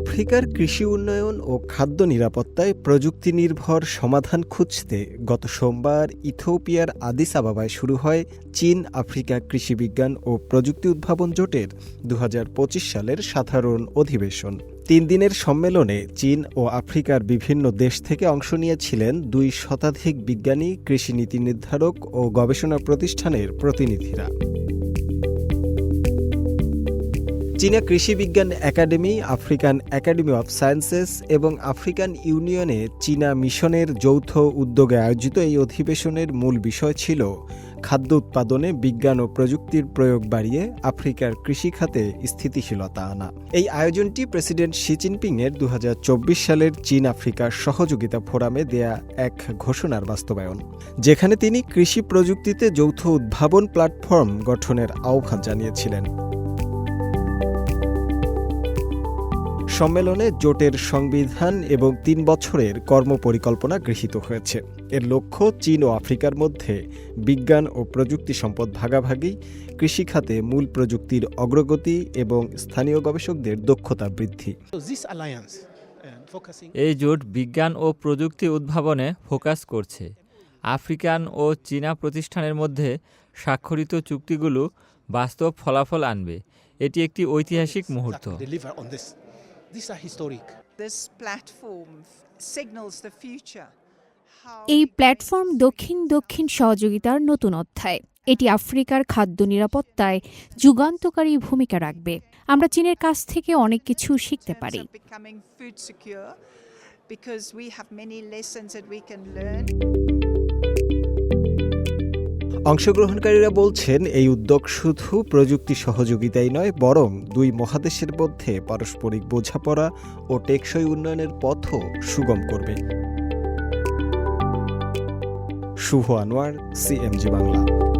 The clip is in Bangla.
আফ্রিকার কৃষি উন্নয়ন ও খাদ্য নিরাপত্তায় প্রযুক্তি নির্ভর সমাধান খুঁজতে গত সোমবার ইথিওপিয়ার আদিস আবাবায় শুরু হয় চীন আফ্রিকা কৃষি বিজ্ঞান ও প্রযুক্তি উদ্ভাবন জোটের দু হাজার পঁচিশ সালের সাধারণ অধিবেশন। তিন দিনের সম্মেলনে চীন ও আফ্রিকার বিভিন্ন দেশ থেকে অংশ নিয়েছিলেন দুই শতাধিক বিজ্ঞানী, কৃষি নীতি নির্ধারক ও গবেষণা প্রতিষ্ঠানের প্রতিনিধিরা। চীনা কৃষি বিজ্ঞান academy, African academy of sciences এবং আফ্রিকান ইউনিয়নে চীনা মিশনের যৌথ উদ্যোগে আয়োজিত এই অধিবেশনের মূল বিষয় ছিল খাদ্য উৎপাদনে বিজ্ঞান ও প্রযুক্তির প্রয়োগ বাড়িয়ে আফ্রিকার কৃষি খাতে স্থিতিশীলতা আনা। এই আয়োজনটি প্রেসিডেন্ট শি জিনপিংয়ের দু সালের চীন আফ্রিকার সহযোগিতা ফোরামে দেয়া এক ঘোষণার বাস্তবায়ন, যেখানে তিনি কৃষি প্রযুক্তিতে যৌথ উদ্ভাবন প্ল্যাটফর্ম গঠনের আহ্বান জানিয়েছিলেন। সম্মেলনে জোটের সংবিধান এবং তিন বছরের কর্মপরিকল্পনা গৃহীত হয়েছে। এর লক্ষ্য চীন ও আফ্রিকার মধ্যে বিজ্ঞান ও প্রযুক্তি সম্পদ ভাগাভাগি কৃষিখাতে মূল প্রযুক্তির অগ্রগতি এবং স্থানীয় গবেষকদের দক্ষতা বৃদ্ধি। Uh, এই জোট বিজ্ঞান ও প্রযুক্তি উদ্ভাবনে ফোকাস করছে। আফ্রিকান ও চীনা প্রতিষ্ঠানের মধ্যে স্বাক্ষরিত চুক্তিগুলো বাস্তব ফলাফল আনবে। এটি একটি ঐতিহাসিক মুহূর্ত। These are historic. This platform signals the future. এই প্ল্যাটফর্ম দক্ষিণ দক্ষিণ সহযোগিতার নতুন অধ্যায় এটি আফ্রিকার খাদ্য নিরাপত্তায় যুগান্তকারী ভূমিকা রাখবে আমরা চীনের কাছ থেকে অনেক কিছু শিখতে পারি because we have many lessons that we can learn. অংশগ্রহণকারীরা বলছেন, এই উদ্যোগ শুধু প্রযুক্তি সহযোগিতাই নয়, বরং দুই মহাদেশের মধ্যে পারস্পরিক বোঝাপড়া ও টেকসই উন্নয়নের পথও সুগম করবে। শুভ আনোয়ার, সিএমজি বাংলা।